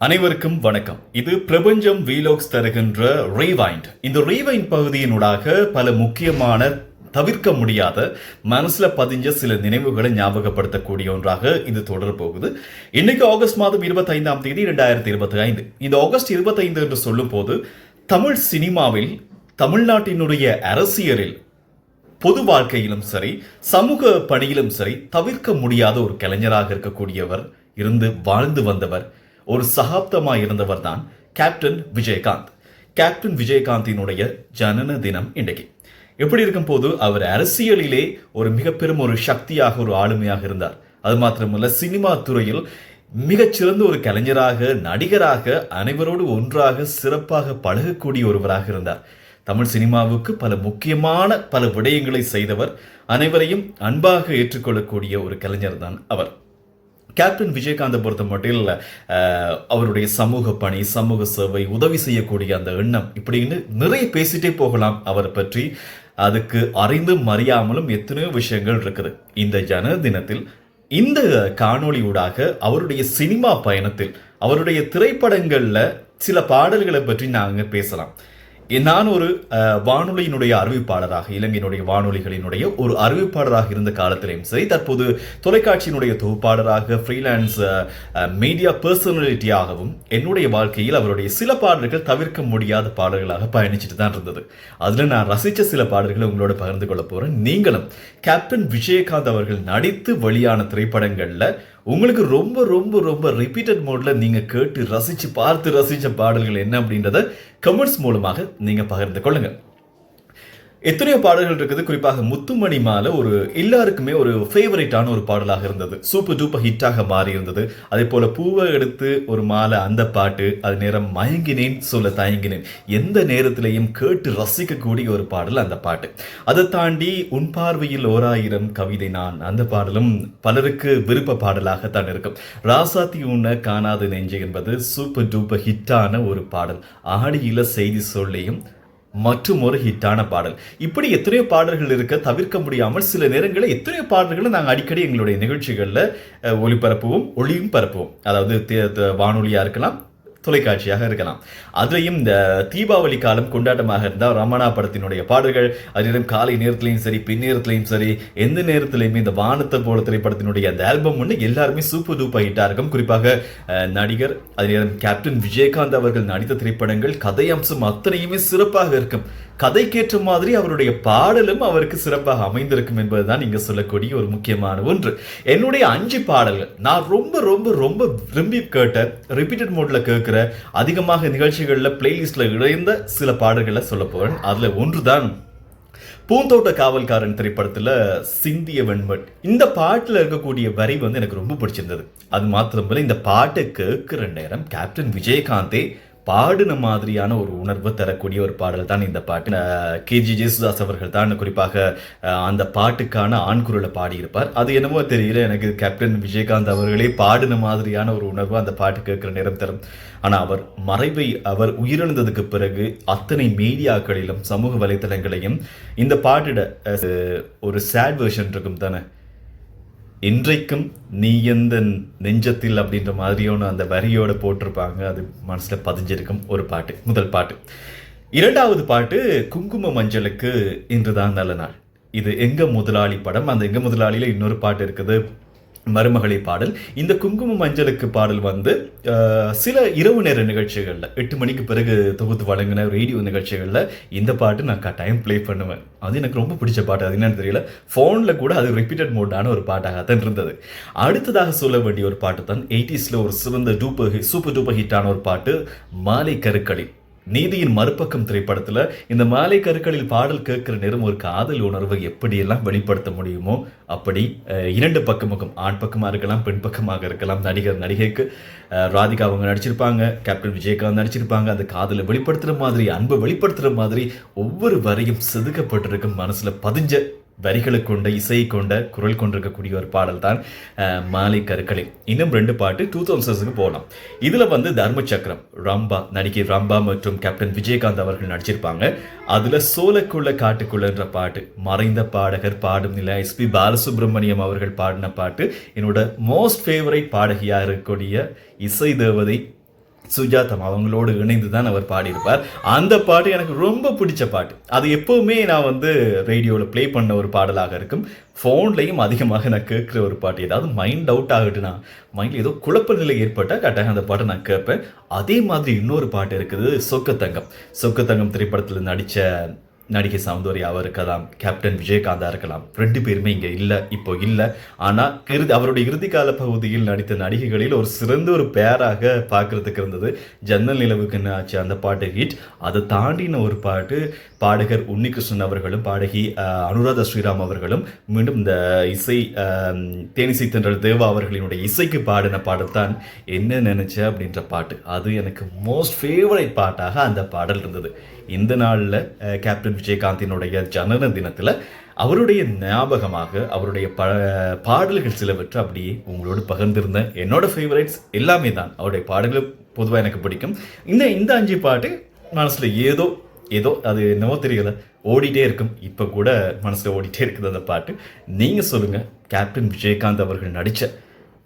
அனைவருக்கும் வணக்கம். இது பிரபஞ்சம் வீலோக்ஸ் தருகின்ற ரீவைண்ட் இந்த ரீவைண்ட் பகுதியினூடாக பல முக்கியமான தவிர்க்க முடியாத மனசுல பதிஞ்ச சில நினைவுகளை ஞாபகப்படுத்தக்கூடிய ஒன்றாக இது தொடர போகுது. இன்னைக்கு ஆகஸ்ட் மாதம் இருபத்தைந்தாம் தேதி இரண்டாயிரத்தி இருபத்தி ஐந்து இந்த ஆகஸ்ட் இருபத்தைந்து என்று சொல்லும் போது தமிழ் சினிமாவில் தமிழ்நாட்டினுடைய அரசியலில் பொது வாழ்க்கையிலும் சரி சமூக பணியிலும் சரி தவிர்க்க முடியாத ஒரு கலைஞராக இருக்கக்கூடியவர் இருந்து வாழ்ந்து வந்தவர் ஒரு சகாப்தமாக இருந்தவர் தான் கேப்டன் விஜயகாந்த். கேப்டன் விஜயகாந்தினுடைய ஜனன தினம் இன்றைக்கு. எப்படி இருக்கும் போது அவர் அரசியலிலே ஒரு மிக பெரும் ஒரு சக்தியாக ஒரு ஆளுமையாக இருந்தார். அது மாத்திரமல்ல சினிமா துறையில் மிகச்சிறந்த ஒரு கலைஞராக நடிகராக அனைவரோடு ஒன்றாக சிறப்பாக பழகக்கூடிய ஒருவராக இருந்தார். தமிழ் சினிமாவுக்கு பல முக்கியமான பல விடயங்களை செய்தவர் அனைவரையும் அன்பாக ஏற்றுக்கொள்ளக்கூடிய ஒரு கலைஞர் தான் அவர். கேப்டன் விஜயகாந்தை பொறுத்த மட்டில் அவருடைய சமூக பணி சமூக சேவை உதவி செய்யக்கூடிய அந்த எண்ணம் இப்படின்னு நிறைய பேசிட்டே போகலாம் அவரை பற்றி. அதுக்கு அறிந்தும் அறியாமலும் எத்தனையோ விஷயங்கள் இருக்குது. இந்த ஜன தினத்தில் இந்த காணொளியூடாக அவருடைய சினிமா பயணத்தில் அவருடைய திரைப்படங்கள்ல சில பாடல்களை பற்றி நாங்கள் பேசலாம். நான் ஒரு வானொலியினுடைய அறிவிப்பாளராக இலங்கையினுடைய வானொலிகளினுடைய ஒரு அறிவிப்பாளராக இருந்த காலத்திலையும் சரி தற்போது தொலைக்காட்சியினுடைய தொகுப்பாளராக ஃப்ரீலான்ஸ் மீடியா பர்சனாலிட்டியாகவும் என்னுடைய வாழ்க்கையில் அவருடைய சில பாடல்கள் தவிர்க்க முடியாத பாடல்களாக பயணிச்சுட்டு தான் இருந்தது. அதில் நான் ரசித்த சில பாடல்களை உங்களோட பகிர்ந்து கொள்ள போகிறேன் நீங்களும் கேப்டன் விஜயகாந்த் அவர்கள் நடித்து வெளியான திரைப்படங்களில் உங்களுக்கு ரொம்ப ரொம்ப ரொம்ப ரிப்பீட்டட் மோட்ல நீங்க கேட்டு ரசிச்சு பார்த்து ரசிச்ச பாடல்கள் என்ன அப்படின்றத கமெண்ட்ஸ் மூலமாக நீங்க பகிர்ந்து கொள்ளுங்க. எத்தனையோ பாடல்கள் இருக்குது. குறிப்பாக முத்துமணி மாலை ஒரு எல்லாருக்குமே ஒரு ஃபேவரட்டான ஒரு பாடலாக இருந்தது. சூப்பர் டூப்பர் ஹிட்டாக மாறி இருந்தது. அதே போல பூவை எடுத்து ஒரு மாலை அந்த பாட்டு அது நேரம் மயங்கினேன் சொல்ல தயங்கினேன். எந்த நேரத்திலையும் கேட்டு ரசிக்கக்கூடிய ஒரு பாடல் அந்த பாட்டு. அதை தாண்டி உன் பார்வையில் ஓராயிரம் கவிதை நான். அந்த பாடலும் பலருக்கு விருப்ப பாடலாகத்தான் இருக்கும். ராசாத்தி உன்னை காணாத நெஞ்சு என்பது சூப்பர் டூப்பர் ஹிட்டான ஒரு பாடல். ஆடியில செய்தி சொல்லியும் மற்றும் ஒரு ஹிட்டான பாடல். இப்படி எத்தனையோ பாடல்கள் இருக்க தவிர்க்க முடியாமல் சில நேரங்களில் எத்தனையோ பாடல்களை நாங்கள் அடிக்கடி எங்களுடைய நிகழ்ச்சிகளில் ஒளிபரப்புவோம் ஒளியும் பரப்புவோம். அதாவது வானொலியாக இருக்கலாம் தொலைக்காட்சியாக இருக்கலாம். அதுலேயும் இந்த தீபாவளி காலம் கொண்டாட்டமாக இருந்தால் ரமணா படத்தினுடைய பாடல்கள் அதிலும் காலை நேரத்திலையும் சரி பின்னேரத்துலையும் சரி எந்த நேரத்திலையுமே இந்த வானத்தை போல திரைப்படத்தினுடைய அந்த ஆல்பம் ஒன்று எல்லாருமே சூப்பர் டூப்பர் ஹிட்டாக இருக்கும் குறிப்பாக நடிகர் அதே நேரம் கேப்டன் விஜயகாந்த் அவர்கள் நடித்த திரைப்படங்கள் கதை அம்சம் அத்தனையுமே சிறப்பாக இருக்கும். கதைக்கேற்ற மாதிரி அவருடைய பாடலும் அவருக்கு சிறப்பாக அமைந்திருக்கும் என்பதுதான் நீங்கள் சொல்லக்கூடிய ஒரு முக்கியமான ஒன்று. என்னுடைய அஞ்சு பாடல்கள். நான் ரொம்ப ரொம்ப ரொம்ப விரும்பி கேட்ட ரிப்பீட்டட் மோட்ல கேட்குற அதிகமாக நிகழ்ச்சிகள்ல பிளேலிஸ்ட்ல இணைந்த சில பாடல்களை சொல்ல அதில் அதுல ஒன்றுதான் பூந்தோட்ட காவல்காரன் திரைப்படத்துல சிந்திய வெண்மட் இந்த பாட்டுல இருக்கக்கூடிய வரி வந்து எனக்கு ரொம்ப பிடிச்சிருந்தது. அது மாத்திரமில்லை இந்த பாட்டை கேட்குற நேரம் கேப்டன் விஜயகாந்தே பாடின மாதிரியான ஒரு உணர்வு தரக்கூடிய ஒரு பாடல் தான் இந்த பாட்டு. கேஜி ஜேசுதாஸ் அவர்கள் தான் குறிப்பாக அந்த பாட்டுக்கான ஆண்குரலை பாடியிருப்பார். அது என்னமோ தெரியல எனக்கு கேப்டன் விஜயகாந்த் அவர்களே பாடின மாதிரியான ஒரு உணர்வு அந்த பாட்டு கேட்குற நேரம் தரும். ஆனால் அவர் மறைவை அவர் உயிரிழந்ததுக்கு பிறகு அத்தனை மீடியாக்களிலும் சமூக வலைத்தளங்களையும் இந்த பாட்டிட ஒரு சேட் வேர்ஷன் இருக்கும் தானே? இன்றைக்கும் நீ எந்த நெஞ்சத்தில் அப்படின்ற மாதிரியான அந்த வரியோட போட்டிருப்பாங்க. அது மனசில் பதிஞ்சிருக்கும் ஒரு பாட்டு முதல் பாட்டு. இரண்டாவது பாட்டு குங்கும மஞ்சளுக்கு இன்றுதான் நல்ல நாள். இது எங்க முதலாளி படம்? அந்த எங்க முதலாளியில் இன்னொரு பாட்டு இருக்குது. மருமகளை பாடல். இந்த குங்கும மஞ்சளுக்கு பாடல் வந்து சில இரவு நேர நிகழ்ச்சிகளில் எட்டு மணிக்கு பிறகு தொகுத்து வழங்கின ரேடியோ நிகழ்ச்சிகளில் இந்த பாட்டு நான் கட்டாயம் ப்ளே பண்ணுவேன். அது எனக்கு ரொம்ப பிடிச்ச பாட்டு. அது என்னன்னு தெரியல. ஃபோனில் கூட அது ரிப்பீட்டட் மோடான ஒரு பாட்டாக தான் இருந்தது. அடுத்ததாக சொல்ல வேண்டிய ஒரு பாட்டு தான் எயிட்டிஸில் ஒரு சிறந்த டூப்பர் சூப்பர் டூப்பர் ஹிட்டான ஒரு பாட்டு மாலை கருக்களி. நீதியின் மறுபக்கம் திரைப்படத்தில் இந்த மாலை கருக்களில் பாடல் கேட்கிற நேரம் ஒரு காதல் உணர்வை எப்படியெல்லாம் வெளிப்படுத்த முடியுமோ அப்படி இரண்டு பக்கமுக்கும் ஆண் பக்கமாக இருக்கலாம் பெண் பக்கமாக இருக்கலாம் நடிகர் நடிகைக்கு ராதிகா அவங்க நடிச்சிருப்பாங்க கேப்டன் விஜயகாந்த் நடிச்சிருப்பாங்க அந்த காதலை வெளிப்படுத்துகிற மாதிரி அன்பை வெளிப்படுத்துகிற மாதிரி ஒவ்வொரு வரையும் செதுக்கப்பட்டிருக்கும் மனசில் பதிஞ்ச வரிகளை கொண்ட இசையை கொண்ட குரல் கொண்டிருக்கக்கூடிய ஒரு பாடல் தான் மாலை கருக்களே இன்னும் ரெண்டு பாட்டு டூ தௌசண்ட்ஸுக்கு போகலாம் இதில் வந்து தர்ம சக்கரம் ரம்பா நடிகை ரம்பா மற்றும் கேப்டன் விஜயகாந்த் அவர்கள் நடிச்சிருப்பாங்க. அதில் சோலக்குள்ள காட்டுக்குள்ளன்ற பாட்டு மறைந்த பாடகர் பாடும் நிலை எஸ்பி பாலசுப்ரமணியம் அவர்கள் பாடின பாட்டு என்னோட மோஸ்ட் ஃபேவரட் பாடகியாக இருக்கக்கூடிய இசை தேவதை சுஜாதம் அவங்களோடு இணைந்து தான் அவர் பாடியிருப்பார். அந்த பாட்டு எனக்கு ரொம்ப பிடிச்ச பாட்டு. அது எப்போவுமே நான் வந்து ரேடியோவில் ப்ளே பண்ண ஒரு பாடலாக இருக்கும். ஃபோன்லையும் அதிகமாக நான் கேட்குற ஒரு பாட்டு. ஏதாவது மைண்ட் அவுட் ஆகிட்டுனா மைண்டில் ஏதோ குழப்ப நிலை ஏற்பட்டால் கரெக்டாக அந்த பாட்டை நான் கேட்பேன். அதே மாதிரி இன்னொரு பாட்டு இருக்குது சொக்கத்தங்கம். சொக்கத்தங்கம் திரைப்படத்தில் நடித்த நடிகை சௌந்தர்யாவாக இருக்கலாம் கேப்டன் விஜயகாந்தா இருக்கலாம். ரெண்டு பேருமே இங்கே இல்லை இப்போ இல்லை. ஆனால் இறுதி அவருடைய இறுதிக்கால பகுதியில் நடித்த நடிகைகளில் ஒரு சிறந்த ஒரு பேராக பார்க்கறதுக்கு இருந்தது. ஜன்னல் நிலவுக்கு ஆச்சு? அந்த பாட்டு ஹிட் அதை தாண்டின ஒரு பாட்டு பாடகர் உன்னிகிருஷ்ணன் அவர்களும் பாடகி அனுராதா ஸ்ரீராம் அவர்களும் மீண்டும் இந்த இசை தேனிசை தென்றல் தேவா அவர்களினுடைய இசைக்கு பாடின பாடல் தான் என்ன நினைச்ச? அப்படின்ற பாட்டு. அது எனக்கு மோஸ்ட் ஃபேவரட் பாட்டாக அந்த பாடல் இருந்தது. இந்த நாளில் கேப்டன் விஜயகாந்தினுடைய ஜனன தினத்தில் அவருடைய ஞாபகமாக அவருடைய ப பாடல்கள் சிலவற்றை அப்படியே உங்களோடு பகிர்ந்திருந்தேன் என்னோட ஃபேவரட்ஸ் எல்லாமே தான். அவருடைய பாடல்கள் பொதுவாக எனக்கு பிடிக்கும். இந்த இந்த அஞ்சு பாட்டு மனசில் ஏதோ ஏதோ அது என்னவோ தெரியல ஓடிட்டே இருக்கும். இப்போ கூட மனசில் ஓடிட்டே இருக்குது அந்த பாட்டு. நீங்கள் சொல்லுங்கள் கேப்டன் விஜயகாந்த் அவர்கள் நடித்த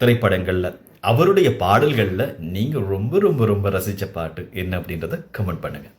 திரைப்படங்களில் அவருடைய பாடல்களில் நீங்கள் ரொம்ப ரொம்ப ரொம்ப ரசித்த பாட்டு என்ன அப்படின்றத கமெண்ட் பண்ணுங்கள்